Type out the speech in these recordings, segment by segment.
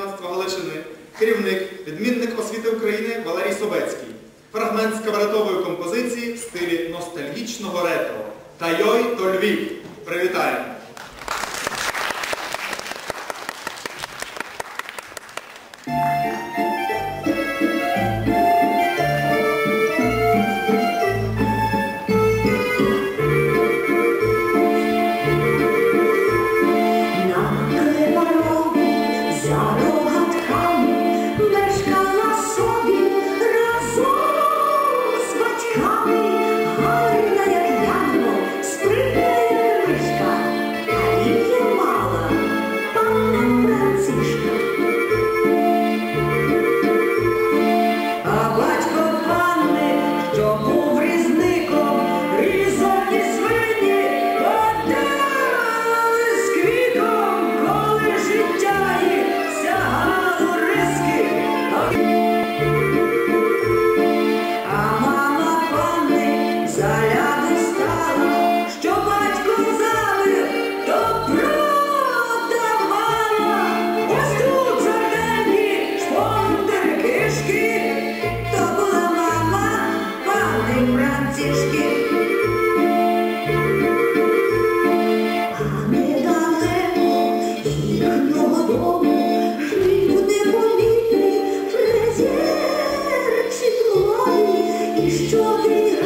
юнацтва Галичини, керівник, відмінник освіти України Валерій Собецький. Фрагмент з каваретової композиції в стилі ностальгічного ретро. Тайой то Львів. Привітаємо! Що ти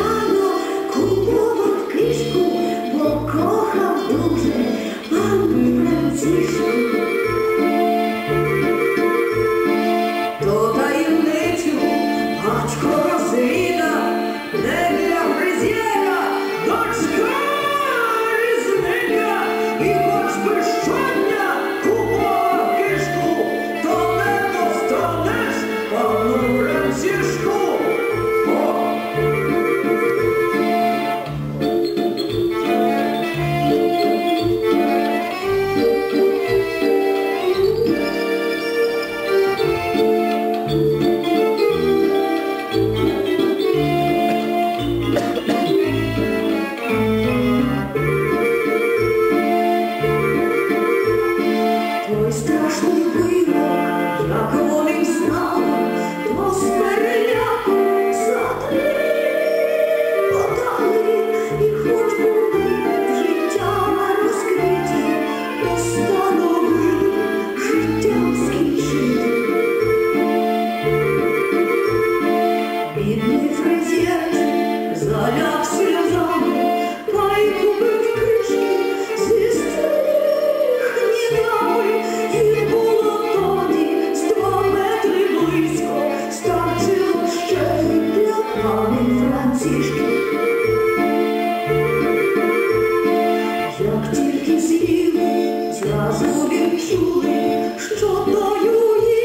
діти сіли, зразу відчули, що тою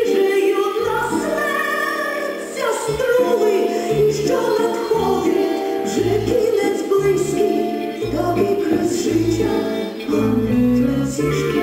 їжею і що надходить вже кінець близький, та крес життя, а.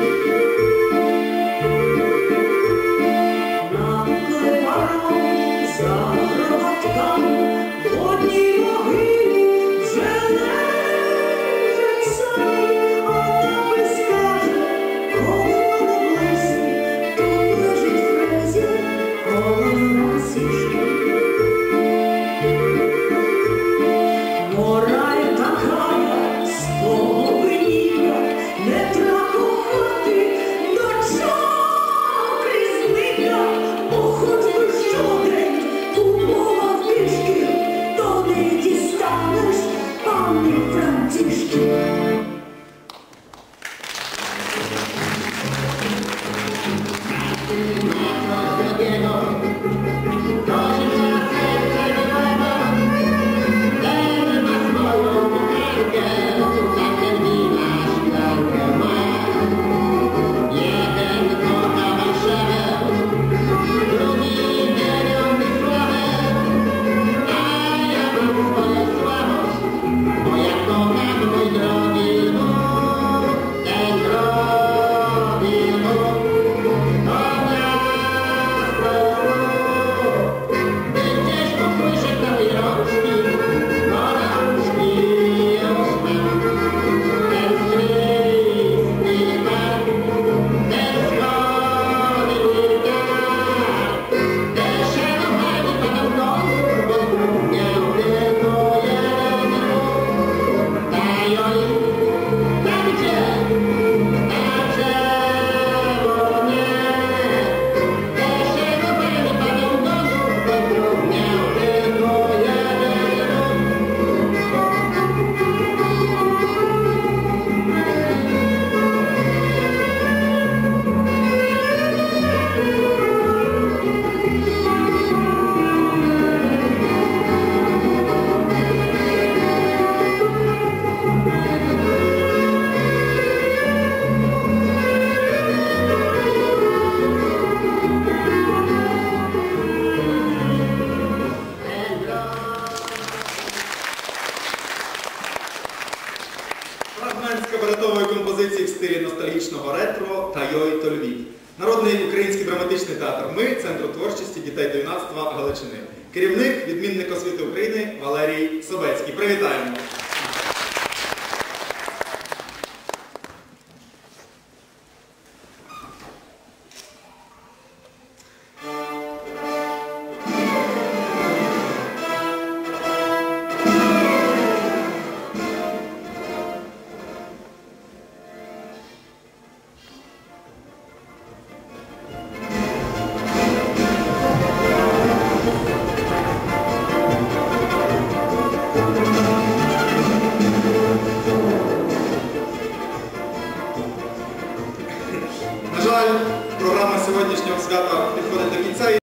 Manos de Diego, композиції в стилі ностальгічного ретро та Йой то Львів. Народний український драматичний театр Ми, Центр творчості дітей до юнацтва Галичини. Керівник, відмінник освіти України Валерій Собецький. Привітаємо!